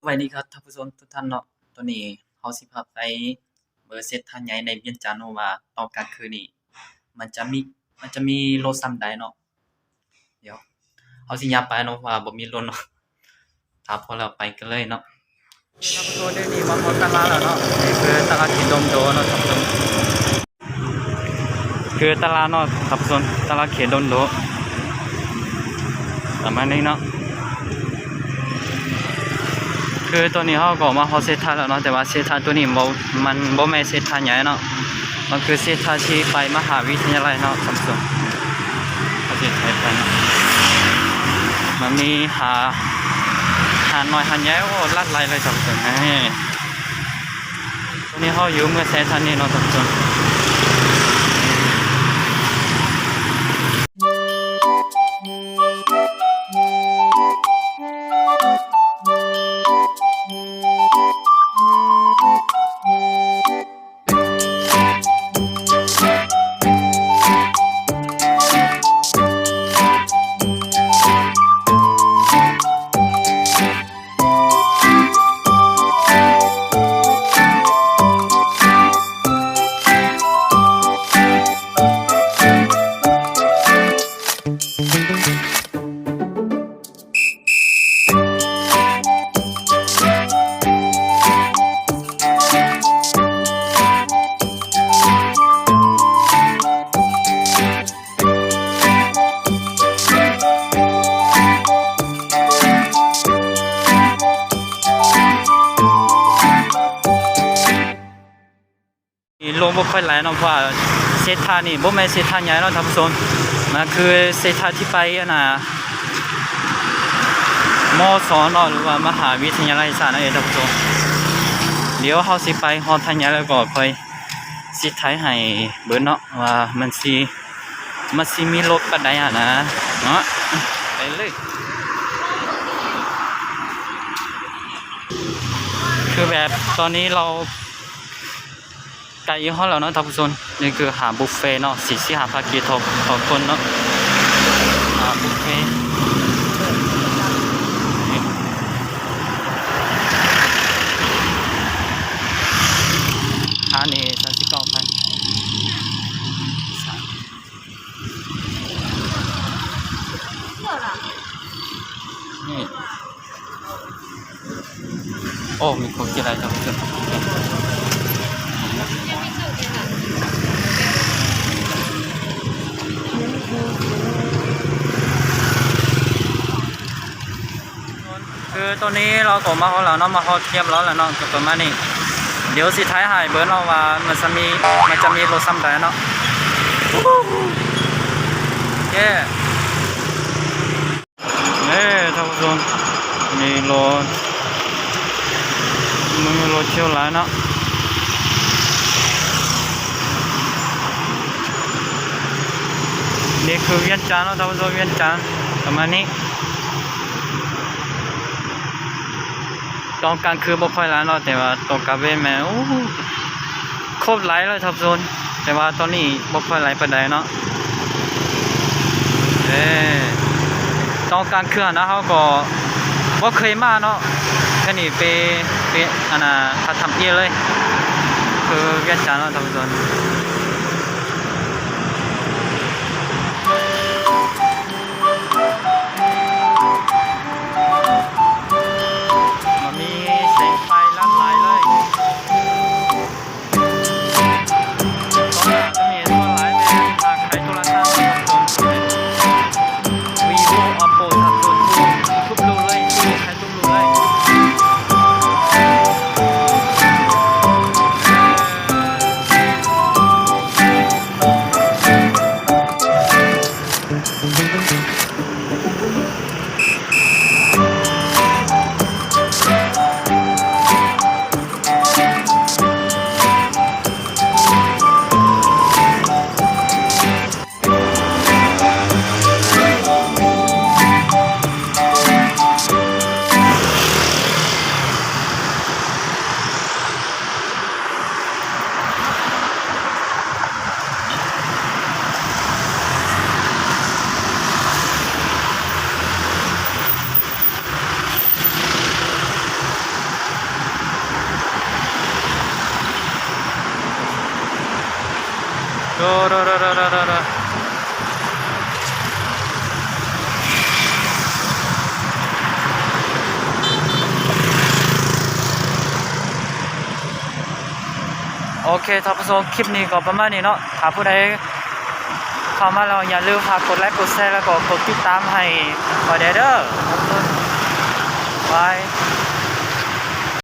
สวัสดีครับท่านผู้ชมทุกท่านเนาะตัวนี้เฮาสิพาไปเบอร์เซตท่านใหญ่ในเวียงจันทน์เนาะว่าตอนกลางคืนนี่มันจะมีมันจะมีรถส่ำใดเนาะเดี๋ยวเฮาสิย่างไปเนาะว่าบ่มีรถเนาะถ้าพอแล้วไปกันเลยเนาะท่านผู้ชมเดี๋ยวนี้มาฮอดตลาดแล้วเนาะนี่คือตลาดกินดมโดเนาะท่านผู้ชมคือตลาดเนาะท่านผู้ชมตลาดเขตดมโดประมาณนี้เนาะ คือตัวนี้เขาก็มาเขาเซตทาแล้วเนาะแต่ว่าเซตทาตัวนี้บ่มันบ่แม่เซตทาใหญ่เนาะมันคือเซตทาที่ไปมหาวิทยาลัยเนาะสัมสงประเทศไทยไปเนาะมันมีหาหาน้อยหาใหญ่โอ้ลัดไหลเลยสัมสงเฮ้ยตัวนี้เขาอยู่เมื่อเซตทานี้เนาะสัมสง ลงบ่ค่อยไหลเนาะเพราะว่าเซตท่านี่บ่แม่นเซตท่าใหญ่เนาะท่านผู้ชมมันคือเซตท่าที่ไปอะน่ะมอสเนาะหรือว่ามหาวิทยาลัยศาสตร์นั่นเองท่านผู้ชมเดี๋ยวเฮาสิไปฮอดทันยาแล้วก็ค่อยสิถ่ายให้เบิ่นเนาะว่ามันสิมันสิมีรถปานใดอะนะเนาะไปเลยคือแบบตอนนี้เรา ไก่ยี่ห้อแล้วเนาะท่านผู้ชมนี่คือหาบุฟเฟ่เนาะสีสิหาภากีทอต่อคนเนาะหาบุฟเฟ่ต์ค่านี่สามสิบเก้าพันนี่โอ้มีคนกินอะไรจังเกินคื ตอนนี้เราก็มาเขาแล้วเนาะมาเขาเทียมแล้วแหละเนาะก็ประมาณนี้เดี๋ยวสิท้ายหายเบิร์นเอาว่ามันจะมีมันจะมีรถซ้ำใดเนาะเย้เน่ท่านผู้ชมมีรถมันมีรถเที่ยวหลายเนาะนี่คือเวียนจันทร์เนาะท่านผู้ชมเวียนจันทร์ประมาณนี้ ตอนกลางคืนบ่ค่อยร้ายเนาแต่ว่าตอนกลางเว้นแม่โอ้โคตรไหลเลยทับโซนแต่ว่าตอนนี้บ่ค่อยไหลปานใดเนาะเอ้ตอนกลางคืนนะเขาก็บ่เคยมาเนาะแค่นี้ไปไปอันน่ะถ้าทำเอียเลยคือเวียดจันทร์เนาะทับโซน โดโดโดโดโดโดโอเคท่านผู้ชมคลิปนี้ก็ประมาณนี้เนาะถ้าผู้ใดเข้ามาแล้วอย่าลืมฝากกดไลค์กดแชร์แล้วก็กดติดตามให้ขอเด้อเด้อขอบคุณบาย